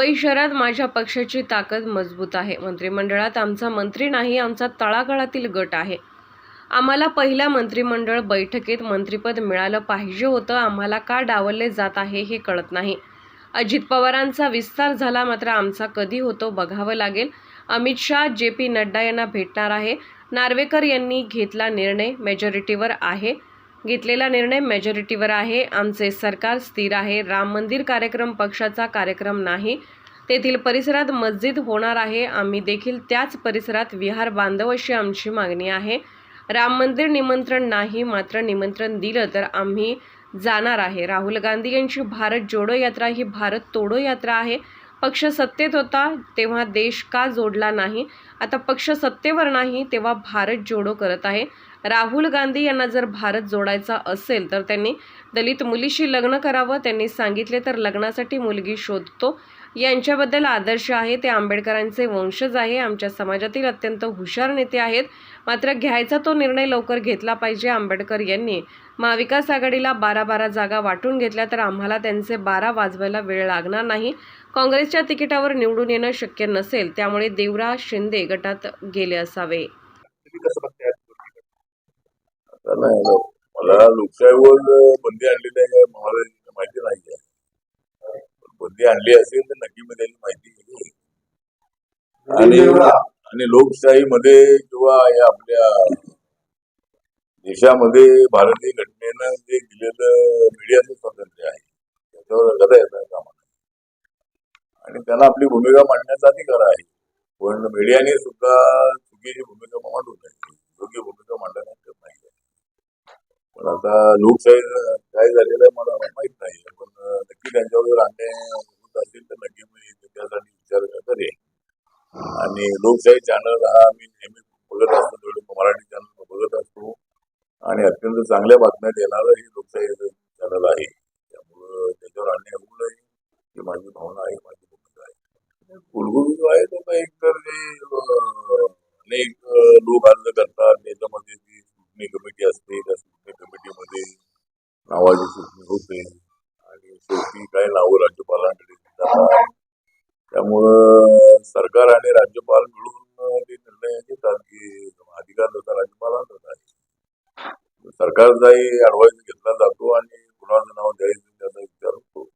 मुंबई शहरात माझ्या पक्षाची ताकद मजबूत आहे. मंत्रिमंडळात आमचा मंत्री नाही आमचा तळागाळातील गट आहे. आम्हाला पहिल्या मंत्रिमंडळ बैठकीत मंत्रिपद मिळालं पाहिजे होतं आम्हाला का डावलले जात आहे हे कळत नाही. अजित पवारांचा विस्तार झाला मात्र आमचा कधी होतो बघावं लागेल. अमित शाह जे पी नड्डा यांना भेटणार आहे. नार्वेकर यांनी घेतला निर्णय मेजॉरिटीवर आहे. घेतलेला निर्णय मेजॉरिटीवर आहे. आमचे सरकार स्थिर आहे. राम मंदिर कार्यक्रम पक्षाचा कार्यक्रम नाही. तेथील परिसरात मस्जिद होणार आहे. आम्ही देखील त्याच परिसरात विहार बांधव अशी आमची मागणी आहे. राम मंदिर निमंत्रण नाही मात्र निमंत्रण दिलं तर आम्ही जाणार आहे. राहुल गांधी यांची भारत जोडो यात्रा ही भारत तोडो यात्रा आहे. पक्ष सत्तेत होता तेव्हा देश का जोडला नाही? आता पक्ष सत्तेवर नाही तेव्हा भारत जोडो करत आहे. राहुल गांधी यांना जर भारत जोडायचा असेल तर त्यांनी दलित मुलीशी लग्न करावं त्यांनी सांगितले तर लग्नासाठी मुलगी शोधतो. यांच्याबद्दल आदर्श आहे ते आंबेडकरांचे वंशज आहे आमच्या समाजातील अत्यंत हुशार नेते आहेत. मात्र घ्यायचा तो निर्णय लवकर घेतला पाहिजे आंबेडकर यांनी. महाविकास आघाडीला बारा बारा जागा वाटून घेतल्या तर आम्हाला त्यांचे बारा वाजवायला वेळ लागणार नाही. काँग्रेसच्या तिकिटावर निवडून येणं शक्य नसेल त्यामुळे देवराज शिंदे गटात गेले असावे. नाही ना. मला लोकशाहीवर बंदी आणलेली आहे मला माहिती नाही आहे बंदी आणली असेल तर नक्की मी त्याची माहिती घेईल आणि आणि लोकशाहीमध्ये किंवा या आपल्या देशामध्ये भारतीय घटनेनं जे दिलेलं मीडियाचं स्वातंत्र्य आहे त्याच्यावर गदा येता कामा नये. आणि त्यांना आपली भूमिका मांडण्याचा अधिकार आहे. पण मीडियाने सुद्धा चुकीची भूमिका मांडू नये. योग्य भूमिका मांडण्यात नाही पण आता लोकशाही काय झालेलं आहे मला माहीत नाही पण नक्की त्यांच्यावर अन्याय होत असेल तर नक्की मी त्यासाठी विचार करेन. आणि लोकशाही चॅनल हा मी नेहमी बघत असतो थोडं मराठी चॅनल बघत असतो. आणि अत्यंत चांगल्या बातम्या देणारं हे लोकशाही चॅनल आहे. त्यामुळं त्याच्यावर अन्याय होऊ नये ही माझी भावना आहे माझी भूमिका आहे. कुलगुरू जो आहे तो एक तर जे अनेक लोक अर्ज करतात त्याच्यामध्ये जी सुटणी कमिटी असते त्या सुटणी नावाची होते. आणि शेवटी काही नावं राज्यपालांकडे जातात त्यामुळं सरकार आणि राज्यपाल मिळून ते निर्णय घेतात की अधिकार जसा राज्यपालांचाच आहे सरकारचाही अडवाईस घेतला जातो आणि कुणाचं नाव द्यायचं त्याचा विचार होतो.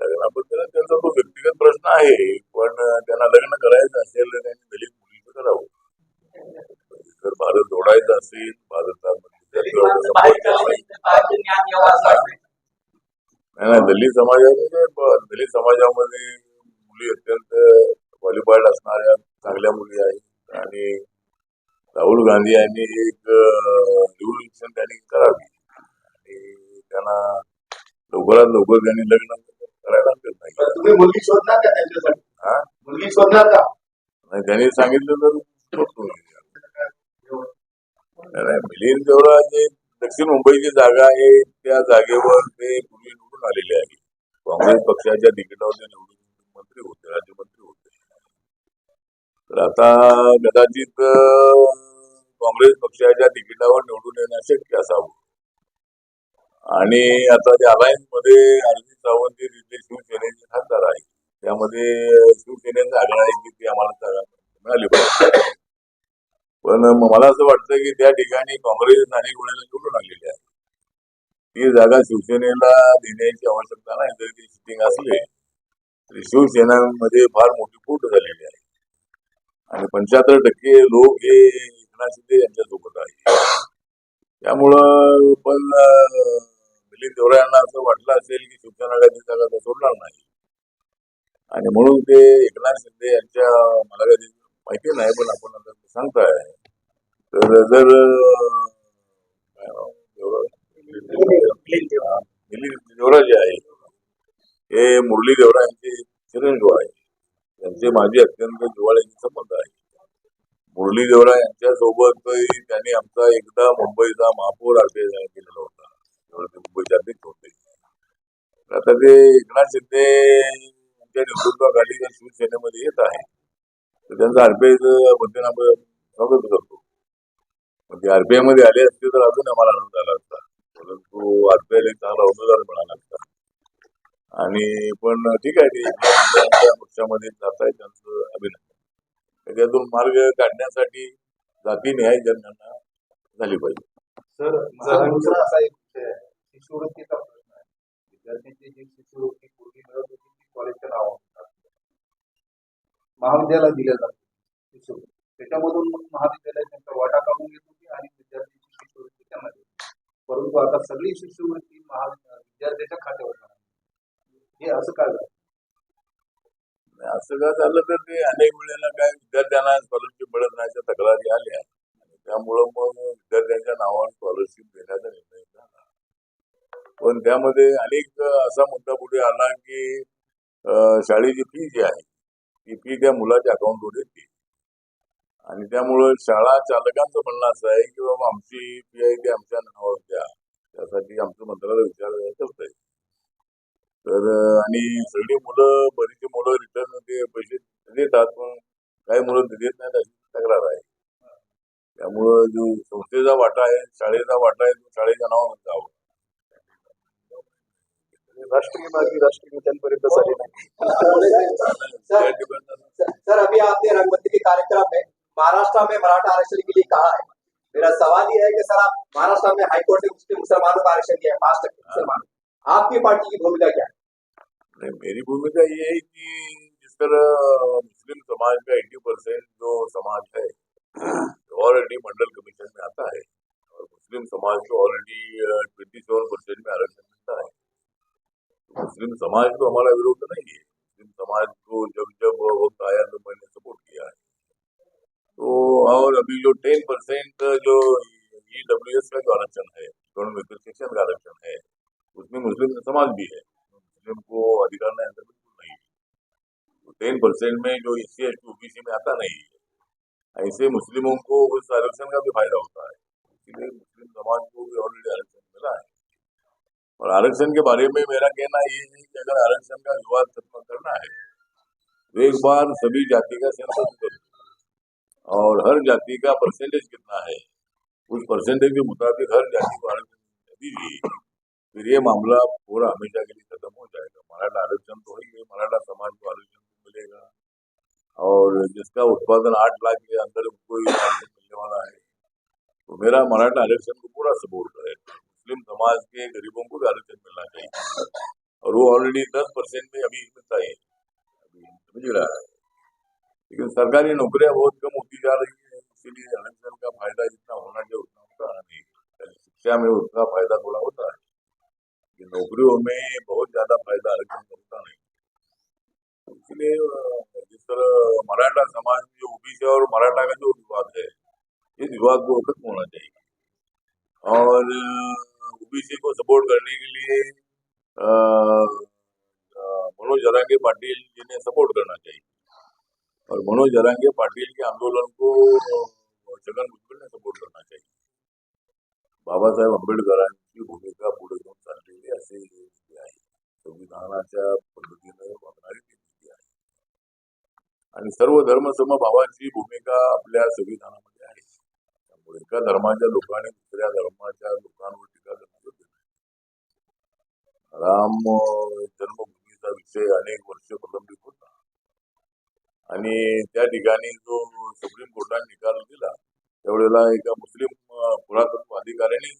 लग्नाबद्दल त्यांचा तो व्यक्तिगत प्रश्न आहे पण त्यांना लग्न करायचं असेल तर त्यांनी दलित मुलीचं करावं. जर भारत जोडायचा असेल भारतात नाही नाही दलित समाजामध्ये दलित समाजामध्ये मुली अत्यंत क्वालिफाईड असणाऱ्या चांगल्या मुली आहेत. आणि राहुल गांधी यांनी एक रिव्होल्युशन त्यांनी करावी. आणि त्यांना लवकरात लवकर त्यांनी लग्न करायला नाही त्यांनी सांगितलं तर मिलिंद देवरा जे दक्षिण मुंबईची जागा आहे त्या जागेवर ते पूर्वी निवडून आलेले आहे. काँग्रेस पक्षाच्या तिकिटावर ते निवडून मंत्री होते राज्यमंत्री होते. तर आता कदाचित काँग्रेस पक्षाच्या तिकिटावर निवडून येणं शक्य असावं. आणि आता त्या अलायन्समध्ये अरविंद सावंत जे तिथले शिवसेनेचे खासदार आहे त्यामध्ये शिवसेनेचा आग्रह आहे की ते आम्हाला मिळाली पाहिजे. पण मला असं वाटतं की त्या ठिकाणी काँग्रेस स्थानिक वेळेला निवडून आलेली आहे ती जागा शिवसेनेला देण्याची आवश्यकता नाही जर ती सिटिंग असली तरी शिवसेनामध्ये फार मोठी फूट झालेली आहे. आणि पंच्याहत्तर टक्के लोक हे एकनाथ शिंदे यांच्यासोबत आहे त्यामुळं पण मिलिंद देवरा यांना असं वाटलं असेल की शिवसेना काही जागा तर सोडणार नाही. आणि म्हणून ते एकनाथ शिंदे यांच्या मला माहिती नाही पण आपण आता सांगताय तर जर अं, देवरा- जे आहे हे मुरली देवरा यांचे चिरंजीव आहे त्यांचे माझे अत्यंत जिव्हाळ्याचे संबंध आहे मुरली देवरा यांच्यासोबत त्यांनी आमचा एकदा मुंबईचा महापौर अध्यक्ष केलेला होता तेव्हा ते मुंबईचे अध्यक्ष होते आता ते एकनाथ शिंदे यांच्या नेतृत्वाखाली शिवसेनेमध्ये येत आहे तर त्यांचा आरपीआयमध्ये आपण स्वागत करतो. मग ते आरपीआयमध्ये आले असते तर अजून आम्हाला आनंद झाला असता. परंतु आरपीआयला एक चांगला उमेदवार मिळाला असता आणि पण ठीक आहे ते पक्षामध्ये जात आहे त्यांचं अभिनंदन. त्याच्यातून मार्ग काढण्यासाठी जाती न्याय जनगणना झाली पाहिजे. सर माझा दुसरा असा एक विषय आहे. शिष्यवृत्तीचा प्रश्न आहे. विद्यार्थ्यांची जी शिष्यवृत्ती पूर्वी मिळत होती ती कॉलेजच्या नावावर. महाविद्यालयाला दिल्या जाते त्याच्यामधून मग महाविद्यालय त्यांचा वाटा काढून घेत होती आणि विद्यार्थ्यांची शिष्यवृत्ती त्यांना देत परंतु आता सगळी शिष्यवृत्ती महा विद्यार्थ्याच्या खात्यावर जाणार हे असं काय झालं? असं का झालं तर ते अनेक वेळेला काय विद्यार्थ्यांना स्कॉलरशिप मिळत नाही तक्रारी आल्या. आणि त्यामुळं मग विद्यार्थ्यांच्या नावावर स्कॉलरशिप देण्याचा निर्णय झाला. पण त्यामध्ये अनेक असा मुद्दा पुढे आला की शाळेची फी जी आहे ती फी त्या मुलाच्या अकाउंटवर येते आणि त्यामुळं शाळा चालकांचं म्हणणं असं आहे की बाबा आमची फी आहे ती आमच्या नावावर द्या. त्यासाठी आमचं मंत्रालय विचार करत आहे. तर आणि सगळी मुलं बरीचशी मुलं रिटर्न ते पैसे देतात पण काही मुलं देत नाहीत अशी तक्रार आहे. त्यामुळं जो संस्थेचा वाटा आहे शाळेचा वाटा आहे तो शाळेच्या नावावर जावं. राष्ट्रीय मार्गी राष्ट्रीय झाली त्या ठिकाणी सर अभी आपने रंगमंत्री के कार्यक्रम में महाराष्ट्र में मराठा आरक्षण के लिए कहा है। मेरा सवाल ये है कि सर आप महाराष्ट्र में हाईकोर्ट ने मुस्लिम मुसलमानों का आरक्षण दिया है पाँच टक्के मुसलमान आपकी पार्टी की भूमिका क्या है? मेरी भूमिका ये है कि जिस तरह मुस्लिम समाज का एट्टी परसेंट जो समाज है ऑलरेडी मंडल कमीशन में आता है और मुस्लिम समाज को ऑलरेडी ट्वेंटी सेवन परसेंट में आरक्षण मिलता है मुस्लिम समाज को हमारा विरोध नहीं है। मुस्लिम समाज को जब जब वक्त आया तो मैंने सपोर्ट किया है। तो और अभी जो टेन परसेंट जो ई डब्ल्यू एस का जो आरक्षण है इकोनॉमिक सेक्शन का आरक्षण है, उसमें मुस्लिम समाज भी है। मुस्लिम को अधिकार नहीं आता बिल्कुल नहीं तो टेन परसेंट में जो S C S T OBC में आता नहीं है। ऐसे मुस्लिमों को उस आरक्षण का भी फ़ायदा होता है। इसलिए मुस्लिम समाज को भी ऑलरेडी आरक्षण मिला है। और आरक्षण के बारे में मेरा कहना ये है कि अगर आरक्षण का विवाद खत्म करना है तो एक बार सभी जाति का सेंसस करो। और हर जाति का परसेंटेज कितना है उस परसेंटेज के मुताबिक हर जाति को आरक्षण दीजिए फिर ये मामला पूरा हमेशा के लिए खत्म हो जाएगा। मराठा आरक्षण तो ही है, मराठा समाज को आरक्षण मिलेगा। और जिसका उत्पादन आठ लाख के अंदर उनको मिलने वाला है तो मेरा मराठा आरक्षण को पूरा सपोर्ट है मुस्लिम समाज के गरीबों को भी आरक्षण मिलना चाहिए। और वो ऑलरेडी दस परसेंट में अभी मिलता है। अभी मिल रहा है? लेकिन सरकारी नौकरियाँ बहुत कम होती जा रही है, इसीलिए आरक्षण का फ़ायदा जितना होना चाहिए उतना होता नहीं शिक्षा में उसका फ़ायदा थोड़ा होता है। कि नौकरियों में बहुत ज़्यादा फ़ायदा आरक्षण का होता नहीं। इसलिए, जिस तरह मराठा समाज में जो ओबीसी और मराठा का जो विवाद है, इस विवाद को खत्म होना चाहिए। और ओबीसी को सपोर्ट करने के लिए मनोज जरांगे पाटिल जी ने सपोर्ट करना चाहिए। और मनोज जरांगे पाटिल के आंदोलन को छगन भुजबळ ने सपोर्ट करना चाहिए। बाबासाहेब आंबेडकरांची भूमिका पुढे घेऊन चाललेली असे नीती आहे संविधानाच्या पद्धतीने वागणारी नीती आहे। आणि सर्व धर्म समभावाची भूमिका आपल्या संविधानामध्ये आहे. त्यामुळे एका धर्माच्या लोकांनी दुसऱ्या धर्माच्या लोकांवर राम जन्मभूमीचा विषय अनेक वर्ष प्रलंबित होता आणि त्या ठिकाणी जो सुप्रीम कोर्टाने निकाल दिला त्यावेळेला एका मुस्लिम पुरातत्व अधिकाऱ्याने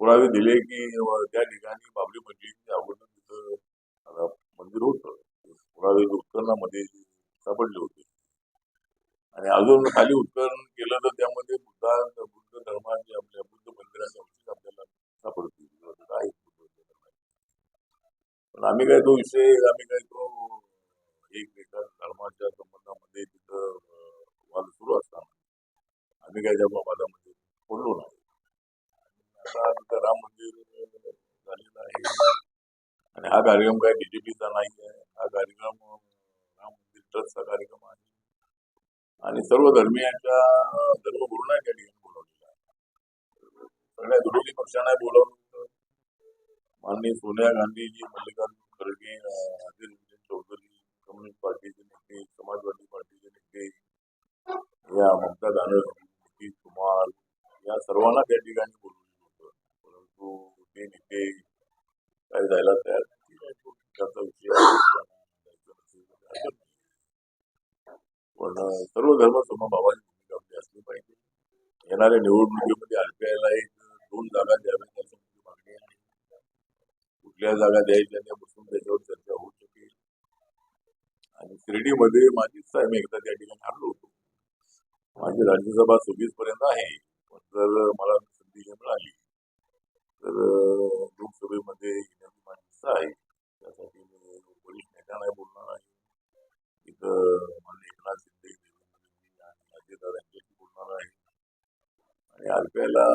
पुरावे दिले की त्या ठिकाणी बाबरी मस्जिद अगोदर तिथं मंदिर होतं. पुरावे उत्खननामध्ये सापडले होते. आणि अजून खाली उत्खनन केलं तर त्यामध्ये बुद्धा बुद्ध धर्माचे आपल्या बुद्ध मंदिराचे अवशेष आपल्याला सापडतील. आहेत पण आम्ही काय तो विषय आम्ही काय तो एक धर्माच्या संबंधामध्ये तिथं वाद सुरू असताना आम्ही काय त्या वादामध्ये बोललो नाही. आता तिथं राम मंदिर झालेलं आहे. आणि हा कार्यक्रम काय बीजेपीचा नाही आहे. हा कार्यक्रम राम मंदिर ट्रस्टचा कार्यक्रम आहे. आणि सर्व धर्मियांच्या धर्मगुरूंना त्या ठिकाणी बोलवलेला आहे. सगळ्या विरोधी पक्षांना बोलवलं माननीय सोनिया गांधीजी मल्लिकार्जुन खरगे अधीर रंजन चौधरी कम्युनिस्ट पार्टीचे नेते समाजवादी पार्टीचे नेते या ममता दानवे कुमार या सर्वांना त्या ठिकाणी बोलू शकतो परंतु ते नेते काय जायला तयार त्याचा पण सर्व धर्म बाबाची भूमिका असली पाहिजे. येणाऱ्या निवडणुकीमध्ये आरपीआयला एक कुठल्या जागा द्यायच्या त्यापासून त्याच्यावर चर्चा होऊ शकेल. आणि शिर्डीमध्ये माझीच साहेब मी एकदा त्या ठिकाणी हरलो होतो. माझी राज्यसभा सव्वीस पर्यंत आहे पण जर मला संधी मिळाली तर लोकसभेमध्ये येण्याची माझी इच्छा आहे त्यासाठी मी वरिष्ठ नेत्यांनाही बोलणार आहे. इथं मला एकनाथ शिंदे आणि अजितदादा यांच्याशी बोलणार आहे. आणि आरपीआयला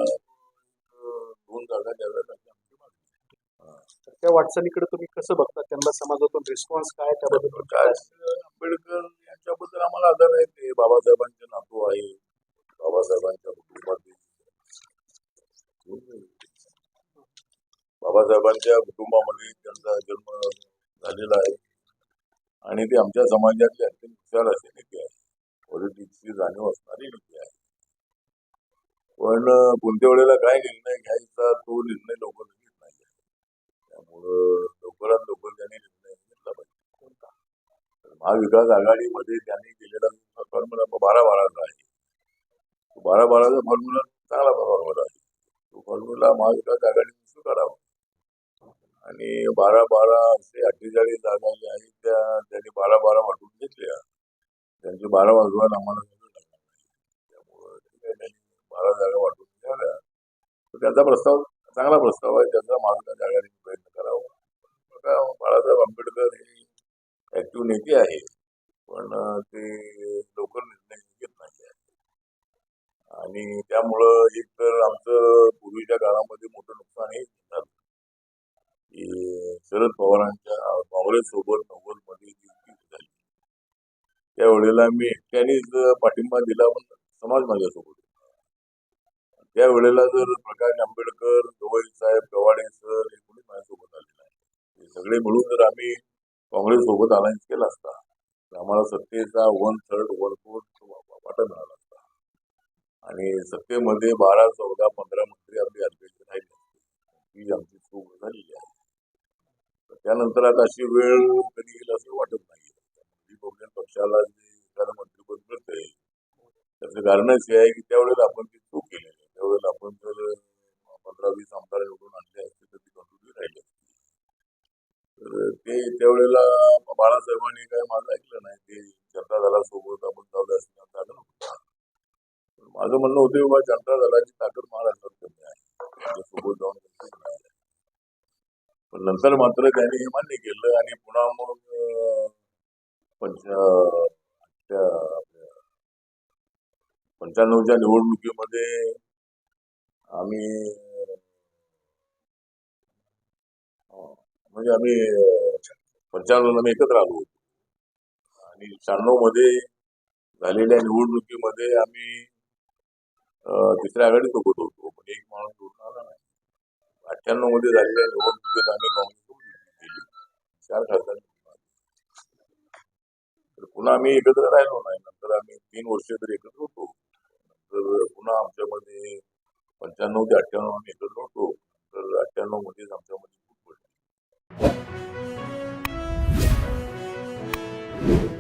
दोन जागा द्याव्या अशी आमची मागणी आहे. हा. तर त्या वाटचालीकडे तुम्ही कसं बघता? त्यांना समाजातून रिस्पॉन्स काय? त्याबद्दल आंबेडकर यांच्याबद्दल आम्हाला आदर आहे ते. बाबासाहेबांचे नातू आहे. बाबासाहेबांच्या कुटुंबातील बाबासाहेबांच्या कुटुंबामध्ये त्यांचा जन्म झालेला आहे. आणि ते आमच्या समाजातले अत्यंत हुशार असे नेते आहे पॉलिटिक्सची जाणीव असणारी नेते आहे पण कोणत्या वेळेला काय निर्णय घ्यायचा तो निर्णय लवकर नाही त्यामुळं लवकरात लवकर त्यांनी निर्णय घेतला पाहिजे. महाविकास आघाडीमध्ये त्यांनी दिलेला फॉर्म्युला बारा बाराचा आहे. तो बारा बाराचा फॉर्म्युला चांगला फॉर्म्युला आहे. तो फॉर्म्युला महाविकास आघाडीने स्वीकारावा. आणि बारा बारा असे अठ्ठेचाळीस जागा ज्या आहेत त्या त्यांनी बारा बारा वाटून घेतल्या. त्यांचे बारा वाजवायला आम्हाला त्यामुळं बारा जागा वाटून घ्याव्या. तर त्यांचा प्रस्ताव चांगला प्रस्ताव आहे. त्यांचा महाविकास आघाडीने प्रयत्न करावा बघा, बाबासाहेब आंबेडकर हे ऍक्टिव्ह नेते आहे पण ते लवकर निर्णय घेत नाही आणि त्यामुळं एक तर आमचं पूर्वीच्या काळामध्ये मोठं नुकसान हे झालं. की शरद पवारांच्या काँग्रेस सोबत नव्वदमध्ये युती झाली. त्यावेळेला मी एकट्यानेच पाठिंबा दिला पण समाज माझ्यासोबत त्यावेळेला जर प्रकाश आंबेडकर गवई साहेब गवाडे सर हे कोणी माझ्यासोबत आले नाही हे सगळे मिळून जर आम्ही काँग्रेस सोबत अलायन्स केला असता तर आम्हाला सत्तेचा वन थर्ड वन फोर्थ वाटा मिळाला असता. आणि सत्तेमध्ये बारा चौदा पंधरा मंत्री आपली अध्यक्ष राहिले असते ही आमची चूक झालेली आहे. तर त्यानंतर आता अशी वेळ कधी येईल असं वाटत नाही. रिपब्लिकन पक्षाला जे एखादं मंत्रिपद मिळतंय त्याचं कारणच हे आहे की त्यावेळेला आपण ती चूक केलेली आहे त्यावेळेला आपण जर पंधरा वीस आमदार निवडून आणले असते तर ती कंटिन्यू राहिली असती तर ते त्यावेळेला बाळासाहेबांनी काय माझं ऐकलं नाही. ते जनता दलासोबत आपण जाऊ असं त्यांचा माझं म्हणणं होतं बाबा जनता दलाची ताकद महाराष्ट्रात कमी आहे. सोबत जाऊन नाही पण नंतर मात्र त्यांनी हे मान्य केलं आणि पुन्हा मग पंच पंच्याण्णवच्या निवडणुकीमध्ये आम्ही म्हणजे आम्ही पंच्याण्णवला आम्ही एकत्र आलो होतो. आणि शहाण्णवमध्ये झालेल्या निवडणुकीमध्ये आम्ही तिसऱ्या आघाडीत सोबत होतो. पण एक माणूस निवडून आला नाही. अठ्ठ्याण्णवमध्ये झालेल्या निवडणुकीत आम्ही काँग्रेस केली. चार खासदार तर पुन्हा आम्ही एकत्र राहिलो नाही. नंतर आम्ही तीन वर्ष तरी एकत्र होतो. नंतर पुन्हा आमच्यामध्ये पंच्याण्णव ते अठ्ठ्याण्णव आम्ही एकत्र होतो. तर अठ्ठ्याण्णव मध्येच आमच्यामध्ये खूप पडली. Thank you.